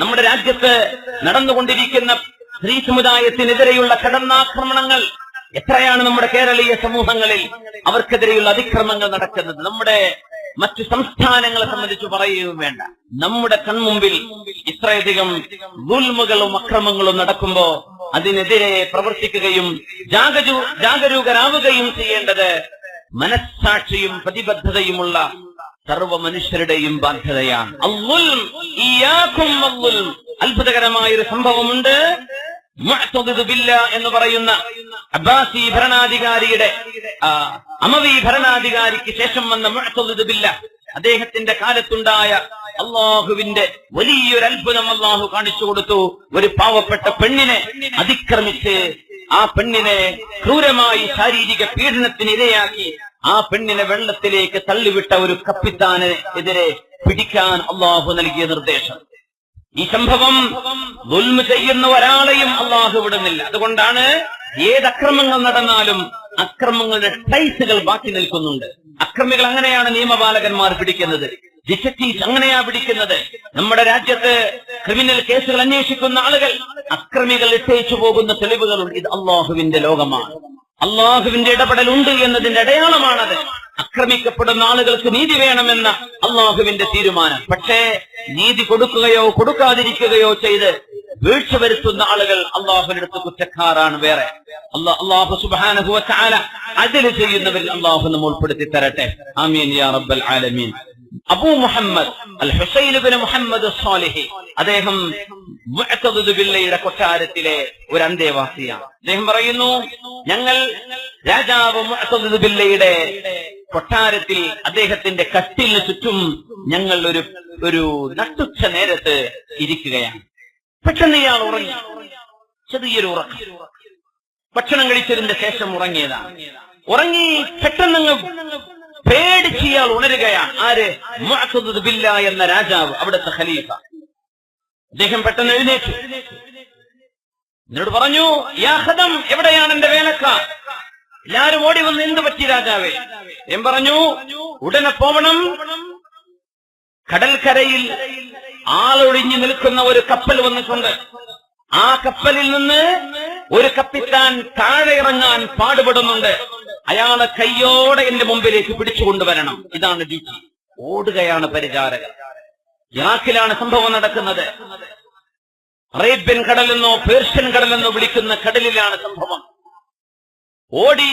നമ്മുടെ രാജ്യത്ത് നടന്നുകൊണ്ടിരിക്കുന്ന സ്ത്രീ സമുദായത്തിനെതിരെയുള്ള കടന്നാക്രമണങ്ങൾ എത്രയാണ് നമ്മുടെ കേരളീയ സമൂഹങ്ങളിൽ അവർക്കെതിരെയുള്ള അതിക്രമങ്ങൾ നടക്കുന്നത്? നമ്മുടെ മറ്റു സംസ്ഥാനങ്ങളെ സംബന്ധിച്ച് പറയുകയും വേണ്ട. നമ്മുടെ കൺമുമ്പിൽ ഇത്രയധികം ദുൽമുകളും അക്രമങ്ങളും നടക്കുമ്പോ അതിനെതിരെ പ്രവർത്തിക്കുകയും ജാഗരൂ ജാഗരൂകരാവുകയും ചെയ്യേണ്ടത് മനസ്സാക്ഷിയും പ്രതിബദ്ധതയുമുള്ള സർവ മനുഷ്യരുടെയും ബാധ്യതയാണ്. അത്ഭുതകരമായ ഒരു സംഭവമുണ്ട്. എന്ന് പറയുന്ന അബ്ബാസി ഭരണാധികാരിയുടെ അമവി ഭരണാധികാരിക്ക് ശേഷം വന്ന മുഴത്തൊതുബില്ല ബില്ല. അദ്ദേഹത്തിന്റെ കാലത്തുണ്ടായ അള്ളാഹുവിന്റെ വലിയൊരു അത്ഭുതം അള്ളാഹു കാണിച്ചു കൊടുത്തു. ഒരു പാവപ്പെട്ട പെണ്ണിനെ അതിക്രമിച്ച് ആ പെണ്ണിനെ ക്രൂരമായി ശാരീരിക പീഡനത്തിന് ഇരയാക്കി ആ പെണ്ണിനെ വെള്ളത്തിലേക്ക് തള്ളിവിട്ട ഒരു കപ്പിത്താന് എതിരെ പിടിക്കാൻ അള്ളാഹു നൽകിയ നിർദ്ദേശം. ഈ സംഭവം ദുൽമ ചെയ്യുന്ന ഒരാളെയും അള്ളാഹു വിടുന്നില്ല. അതുകൊണ്ടാണ് ഏത് അക്രമങ്ങൾ നടന്നാലും അക്രമങ്ങളുടെ ടൈസുകൾ ബാക്കി നിൽക്കുന്നുണ്ട്. അക്രമികൾ അങ്ങനെയാണ് നിയമപാലകന്മാർ പിടിക്കുന്നത്. ഡിറ്റക്റ്റീവ്സ് അങ്ങനെയാ പിടിക്കുന്നത്. നമ്മുടെ രാജ്യത്ത് ക്രിമിനൽ കേസുകൾ അന്വേഷിക്കുന്ന ആളുകൾ അക്രമികൾ ഇട്ടേച്ചു പോകുന്ന തെളിവുകളുണ്ട്. ഇത് അള്ളാഹുവിന്റെ ലോകമാണ്. അള്ളാഹുവിന്റെ ഇടപെടലുണ്ട് എന്നതിന്റെ അടയാളമാണത്. ആക്രമിക്കപ്പെടുന്ന ആളുകൾക്ക് നീതി വേണമെന്ന അള്ളാഹുവിന്റെ തീരുമാനം. പക്ഷേ നീതി കൊടുക്കുകയോ കൊടുക്കാതിരിക്കുകയോ ചെയ്ത് വീഴ്ച വരുത്തുന്ന ആളുകൾ അള്ളാഹുവിനടുത്ത് കുറ്റക്കാരാണ് വേറെ. അള്ളാഹു സുബാന അതിൽ ചെയ്യുന്നവരിൽ അള്ളാഹു നമ്മൾ ഉൾപ്പെടുത്തി തരട്ടെ. ആമീൻ യാ റബ്ബൽ ആലമീൻ. അബൂ മുഹമ്മദ് അൽ ഹുസൈൻ മുഹമ്മദ് സാലിഹി അദ്ദേഹം ബില്ലയുടെ കൊട്ടാരത്തിലെ ഒരു അന്തേവാസിയാണ്. അദ്ദേഹം പറയുന്നു ഞങ്ങൾ രാജാവ് ബില്ലയുടെ കൊട്ടാരത്തിൽ അദ്ദേഹത്തിന്റെ കട്ടിലിന് ചുറ്റും ഞങ്ങൾ ഒരു ഒരു നട്ടുച്ച നേരത്ത് ഇരിക്കുകയാണ്. പെട്ടെന്ന് ഇയാൾ ഉറങ്ങി. ചെറിയൊരു ഉറക്കം. ഭക്ഷണം കഴിച്ചതിന്റെ ശേഷം ഉറങ്ങിയതാണ്. ഉറങ്ങി പെട്ടെന്നങ്ങ് പേടിച്ച് ഇയാൾ ഉണരുകയാണ്. ആര്? ബില്ല എന്ന രാജാവ് അവിടുത്തെ ഖലീഫ. അദ്ദേഹം പെട്ടെന്ന് എഴുന്നേറ്റു. എന്നോട് പറഞ്ഞു യാഹദം എവിടെയാണ് എന്റെ വേലക്കാർ? എല്ലാരും ഓടി വന്ന് എന്ത് പറ്റി രാജാവേ? എം പറഞ്ഞു ഉടനെ പോവണം. കടൽക്കരയിൽ ആളൊഴിഞ്ഞു നിൽക്കുന്ന ഒരു കപ്പൽ വന്നിട്ടുണ്ട്. ആ കപ്പലിൽ നിന്ന് ഒരു കപ്പിത്താൻ താഴെ ഇറങ്ങാൻ പാടുപെടുന്നുണ്ട്. അയാളെ കയ്യോടെ എന്റെ മുമ്പിലേക്ക് പിടിച്ചു കൊണ്ടുവരണം. ഇതാണ് ഡ്യൂട്ടി ഓടുകയാണ് പരിചാരകർ. ഇറാഖിലാണ് സംഭവം നടക്കുന്നത്. അറേബ്യൻ കടലെന്നോ പേർഷ്യൻ കടലെന്നോ വിളിക്കുന്ന കടലിലാണ് സംഭവം. ഓടി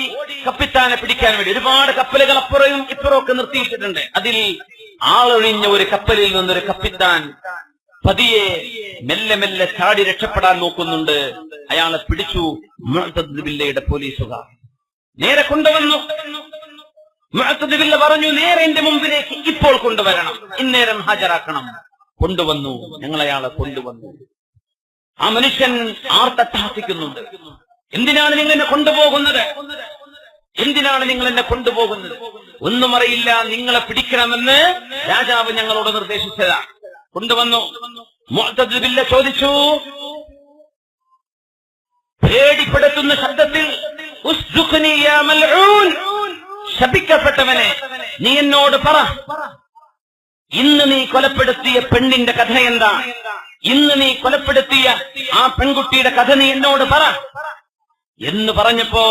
കപ്പിത്താനെ പിടിക്കാൻ വേണ്ടി ഒരുപാട് കപ്പലുകൾ അപ്പുറയും ഇപ്പുറവും ഒക്കെ നിർത്തിയിട്ടിട്ടുണ്ട്. അതിൽ ആളൊഴിഞ്ഞ ഒരു കപ്പലിൽ നിന്നൊരു കപ്പിത്താൻ പതിയെ മെല്ലെ മെല്ലെ ചാടി രക്ഷപ്പെടാൻ നോക്കുന്നുണ്ട്. അയാളെ പിടിച്ചു മുഅ്തദ് ബില്ലയുടെ പോലീസുകാർ. നേരെ കൊണ്ടുവന്നു. മുഅത്തദില്ല പറഞ്ഞു നേരെ എന്റെ മുമ്പിലേക്ക് ഇപ്പോൾ കൊണ്ടുവരണം. ഇന്നേരം ഹാജരാക്കണം. കൊണ്ടുവന്നു. ഞങ്ങൾ അയാളെ കൊണ്ടുവന്നു. ആ മനുഷ്യൻ ആർത്തട്ടാസിക്കുന്നുണ്ട് എന്തിനാണ് നിങ്ങൾ എന്നെ കൊണ്ടുപോകുന്നത്? എന്തിനാണ് നിങ്ങൾ എന്നെ കൊണ്ടുപോകുന്നത്? ഒന്നും അറിയില്ല. നിങ്ങളെ പിടിക്കണമെന്ന് രാജാവ് ഞങ്ങളോട് നിർദ്ദേശിച്ചതാ. കൊണ്ടുവന്നു. മുഅത്തദില്ല ചോദിച്ചു പേടിപ്പെടുത്തുന്ന ശബ്ദത്തിൽ ശപിക്കപ്പെട്ടവനെ നീ എന്നോട് പറ. ഇന്ന് നീ കൊലപ്പെടുത്തിയ പെണ്ണിന്റെ കഥ എന്താ? ഇന്ന് നീ കൊലപ്പെടുത്തിയ ആ പെൺകുട്ടിയുടെ കഥ നീ എന്നോട് പറ. എന്ന് പറഞ്ഞപ്പോ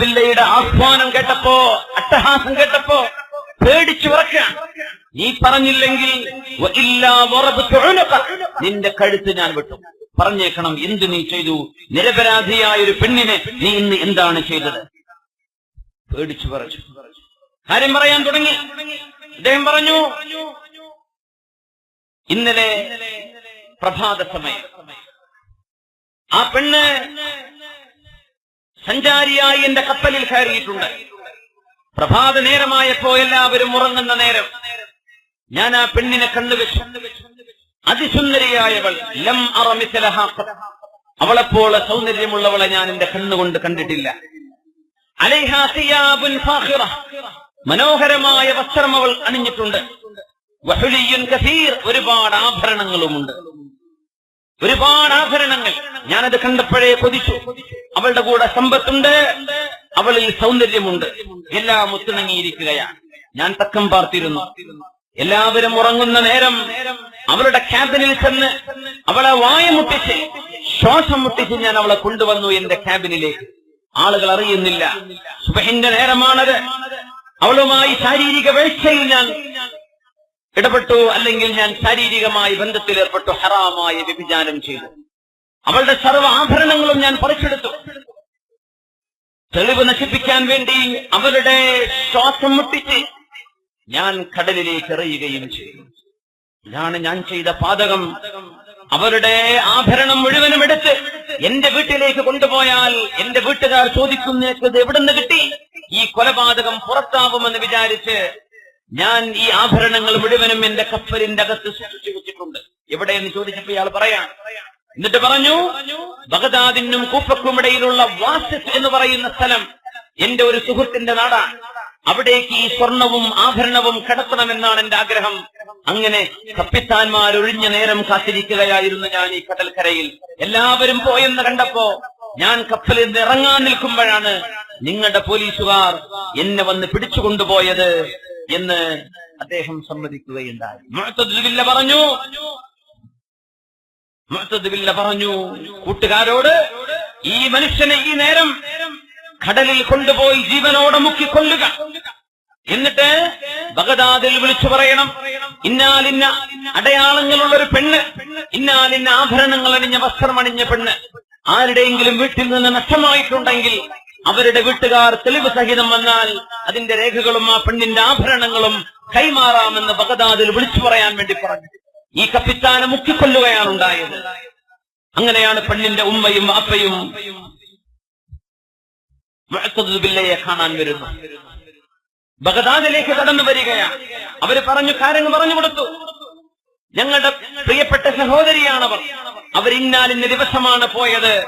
ബില്ലയുടെ ആഹ്വാനം കേട്ടപ്പോ അട്ടഹാസം കേട്ടപ്പോ പേടിച്ചു വിറക്കാൻ നീ പറഞ്ഞില്ലെങ്കിൽ നിന്റെ കഴുത്ത് ഞാൻ വിട്ടു. പറഞ്ഞേക്കണം എന്ത് നീ ചെയ്തു? നിരപരാധിയായ ഒരു പെണ്ണിനെ നീ ഇന്ന് എന്താണ് ചെയ്തത്? പേടിച്ചു പറഞ്ഞു. കാര്യം പറയാൻ തുടങ്ങി. അദ്ദേഹം പറഞ്ഞു ഇന്നലെ പ്രഭാത സമയം. ആ പെണ്ണ് സഞ്ചാരിയായി എന്റെ കപ്പലിൽ കയറിയിട്ടുണ്ട്. പ്രഭാത നേരമായപ്പോ എല്ലാവരും ഉറങ്ങുന്ന നേരം ഞാൻ ആ പെണ്ണിനെ കണ്ടുവെച്ചു. അതിസുന്ദരിയായവൾ ലം അവളെപ്പോലെ സൗന്ദര്യമുള്ളവളെ ഞാൻ എന്റെ കണ്ണുകൊണ്ട് കണ്ടിട്ടില്ല. മനോഹരമായ വസ്ത്രം അവൾ അണിഞ്ഞിട്ടുണ്ട്. ഒരുപാട് ആഭരണങ്ങളുമുണ്ട്. ഒരുപാട് ആഭരണങ്ങൾ. ഞാനത് കണ്ടപ്പോഴേ കൊതിച്ചു. അവളുടെ കൂടെ സമ്പത്തുണ്ട്. അവളിൽ സൗന്ദര്യമുണ്ട്. എല്ലാം ഒത്തിണങ്ങിയിരിക്കുകയാണ്. ഞാൻ തക്കം പാർത്തിരുന്നു. എല്ലാവരും ഉറങ്ങുന്ന നേരം അവളുടെ ക്യാബിനിൽ ചെന്ന് അവളെ വായ മുട്ടിച്ച് ശ്വാസം മുട്ടിച്ച് ഞാൻ അവളെ കൊണ്ടുവന്നു എന്റെ ക്യാബിനിലേക്ക്. ആളുകൾ അറിയുന്നില്ല. സുബഹിന്റെ നേരമാണത്. അവളുമായി ശാരീരിക വീഴ്ചയിൽ ഞാൻ ഇടപെട്ടു. അല്ലെങ്കിൽ ഞാൻ ശാരീരികമായി ബന്ധത്തിൽ ഏർപ്പെട്ടു. ഹറാമായി വ്യഭിചാരം ചെയ്തു. അവളുടെ സർവ ആഭരണങ്ങളും ഞാൻ പറിച്ചെടുത്തു. തെളിവ് നശിപ്പിക്കാൻ വേണ്ടി അവരുടെ ശ്വാസം മുട്ടിച്ച് ഞാൻ കടലിലേക്ക് എറിയുകയും ചെയ്തു. ഇതാണ് ഞാൻ ചെയ്ത പാതകം. അവരുടെ ആഭരണം മുഴുവനും എടുത്ത് എന്റെ വീട്ടിലേക്ക് കൊണ്ടുപോയാൽ എന്റെ വീട്ടുകാർ ചോദിക്കുന്നേക്ക് ഇത് എവിടുന്ന് കിട്ടി? ഈ കൊലപാതകം പുറത്താവുമെന്ന് വിചാരിച്ച് ഞാൻ ഈ ആഭരണങ്ങൾ മുഴുവനും എന്റെ കപ്പലിന്റെ അകത്ത് സൂക്ഷിച്ചു വെച്ചിട്ടുണ്ട്. എവിടെയെന്ന് ചോദിച്ചപ്പോ ഇയാൾ പറയാം എന്നിട്ട് പറഞ്ഞു ബഗദാദിനും കൂപ്പക്കും ഇടയിലുള്ള എന്ന് പറയുന്ന സ്ഥലം എന്റെ ഒരു സുഹൃത്തിന്റെ നാടാണ്. അവിടേക്ക് ഈ സ്വർണവും ആഭരണവും കടത്തണമെന്നാണ് എന്റെ ആഗ്രഹം. അങ്ങനെ കപ്പിത്താൻമാർ ഒഴിഞ്ഞ നേരം കാത്തിരിക്കുകയായിരുന്നു ഞാൻ ഈ കടൽക്കരയിൽ. എല്ലാവരും പോയെന്ന് കണ്ടപ്പോ ഞാൻ കപ്പലിൽ നിന്ന് ഇറങ്ങാൻ നിൽക്കുമ്പോഴാണ് നിങ്ങളുടെ പോലീസുകാർ എന്നെ വന്ന് പിടിച്ചുകൊണ്ടുപോയത് എന്ന് അദ്ദേഹം സമ്മതിക്കുകയുണ്ടായി. മുഅത്തദ്ബില്ല പറഞ്ഞു. മുഅത്തദ്ബില്ല പറഞ്ഞു കൂട്ടുകാരോട് ഈ മനുഷ്യനെ ഈ നേരം കടലിൽ കൊണ്ടുപോയി ജീവനോടെ മുക്കിക്കൊല്ലുക. എന്നിട്ട് ബഗദാദിൽ വിളിച്ചു പറയണം. ഇന്നാലിന്ന അടയാളങ്ങളുള്ള ഒരു പെണ്ണ്. ഇന്നാലിന്ന ആഭരണങ്ങൾ അണിഞ്ഞ വസ്ത്രം അണിഞ്ഞ പെണ്ണ്. ആരുടെയെങ്കിലും വീട്ടിൽ നിന്ന് നഷ്ടമായിട്ടുണ്ടെങ്കിൽ അവരുടെ വീട്ടുകാർ തെളിവ് സഹിതം വന്നാൽ അതിന്റെ രേഖകളും ആ പെണ്ണിന്റെ ആഭരണങ്ങളും കൈമാറാമെന്ന് ബഗദാദിൽ വിളിച്ചു പറയാൻ വേണ്ടി പറഞ്ഞു. ഈ കപ്പിത്താനെ മുക്കിക്കൊല്ലുകയാണ് ഉണ്ടായത്. അങ്ങനെയാണ് പെണ്ണിന്റെ ഉമ്മയും അപ്പയും ബില്ലയെ കാണാൻ വരുന്നു. ബഗദാദിലേക്ക് കടന്നു വരികയാണ്. അവർ പറഞ്ഞു കാര്യങ്ങൾ പറഞ്ഞു കൊടുത്തു. ഞങ്ങളുടെ പ്രിയപ്പെട്ട സഹോദരിയാണവർ. അവർ ഇന്നാലിന്ന ദിവസമാണ് പോയത്.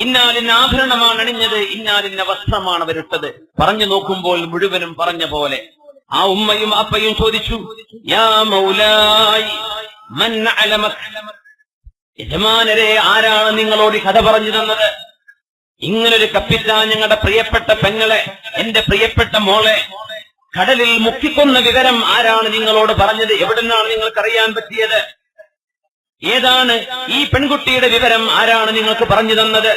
ഇന്നാലിന്ന ആഭരണമാണ് അണിഞ്ഞത്. ഇന്നാലിന്ന വസ്ത്രമാണ് അവരിട്ടത്. പറഞ്ഞു നോക്കുമ്പോൾ മുഴുവനും പറഞ്ഞ പോലെ. ആ ഉമ്മയും അപ്പയും ചോദിച്ചു യാ മൗലായി യജമാനരെ ആരാണ് നിങ്ങളോട് കഥ പറഞ്ഞു തന്നത്? ഇങ്ങനൊരു കപ്പിത്താൻ ഞങ്ങളുടെ പ്രിയപ്പെട്ട പെങ്ങളെ എന്റെ പ്രിയപ്പെട്ട മോളെ കടലിൽ മുക്കിക്കൊന്ന വിവരം ആരാണ് നിങ്ങളോട് പറഞ്ഞത്? എവിടുന്നാണ് നിങ്ങൾക്കറിയാൻ പറ്റിയത്? ഏതാണ് ഈ പെൺകുട്ടിയുടെ വിവരം ആരാണ് നിങ്ങൾക്ക് പറഞ്ഞു തന്നത്?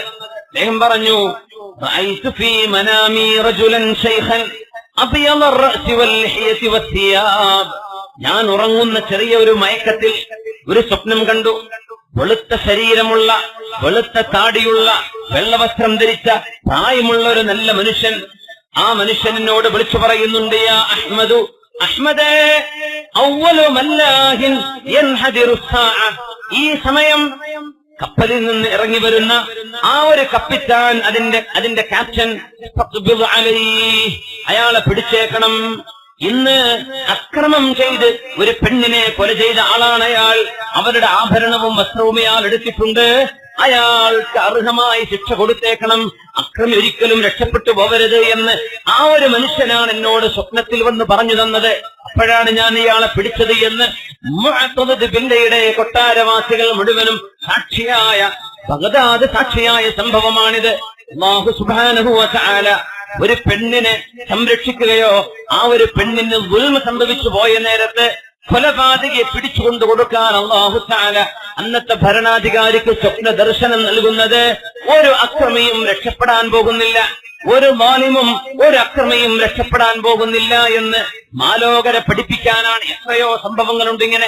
അദ്ദേഹം പറഞ്ഞു മനാമി ഞാൻ ഉറങ്ങുന്ന ചെറിയ ഒരു മയക്കത്തിൽ ഒരു സ്വപ്നം കണ്ടു വെളുത്ത ശരീരമുള്ള വെളുത്ത താടിയുള്ള വെള്ളവസ്ത്രം ധരിച്ച പ്രായമുള്ള ഒരു നല്ല മനുഷ്യൻ ആ മനുഷ്യനോട് വിളിച്ചു പറയുന്നുണ്ട് യാ അഹ്മദു അഹ്മദേ. ഈ സമയം കപ്പലിൽ നിന്ന് ഇറങ്ങി വരുന്ന ആ ഒരു കപ്പിത്താൻ അതിന്റെ അതിന്റെ ക്യാപ്റ്റൻ. അയാളെ പിടിച്ചേക്കണം ഇന്ന് അക്രമം ചെയ്ത് ഒരു പെണ്ണിനെ കൊല ചെയ്ത ആളാണ് അയാൾ. അവരുടെ ആഭരണവും വസ്ത്രവും അയാൾ എടുത്തിട്ടുണ്ട്. അയാൾക്ക് അർഹമായി ശിക്ഷ കൊടുത്തേക്കണം. അക്രമി ഒരിക്കലും രക്ഷപ്പെട്ടു പോകരുത് എന്ന് ആ ഒരു മനുഷ്യനാണ് എന്നോട് സ്വപ്നത്തിൽ വന്ന് പറഞ്ഞു തന്നത്. അപ്പോഴാണ് ഞാൻ ഇയാളെ പിടിച്ചത് എന്ന് ബില്ലയുടെ കൊട്ടാരവാസികൾ മുഴുവനും സാക്ഷിയായ ബഗദാദ് സാക്ഷിയായ സംഭവമാണിത്. അല്ലാഹു സുബ്ഹാനഹു വാല ഒരു പെണ്ണിനെ സംരക്ഷിക്കുകയോ ആ ഒരു പെണ്ണിന് ദുൽമ സംഭവിച്ചു പോയ നേരത്ത് കൊലപാതകയെ പിടിച്ചുകൊണ്ട് കൊടുക്കാൻ അള്ളാഹു താല അന്നത്തെ ഭരണാധികാരിക്ക് സ്വപ്ന ദർശനം നൽകുന്നത് ഒരു അക്രമിയും രക്ഷപ്പെടാൻ പോകുന്നില്ല. ഒരു മാലിമും ഒരു അക്രമിയും രക്ഷപ്പെടാൻ പോകുന്നില്ല എന്ന് മാലോകരെ പഠിപ്പിക്കാനാണ് എത്രയോ സംഭവങ്ങളുണ്ട് ഇങ്ങനെ.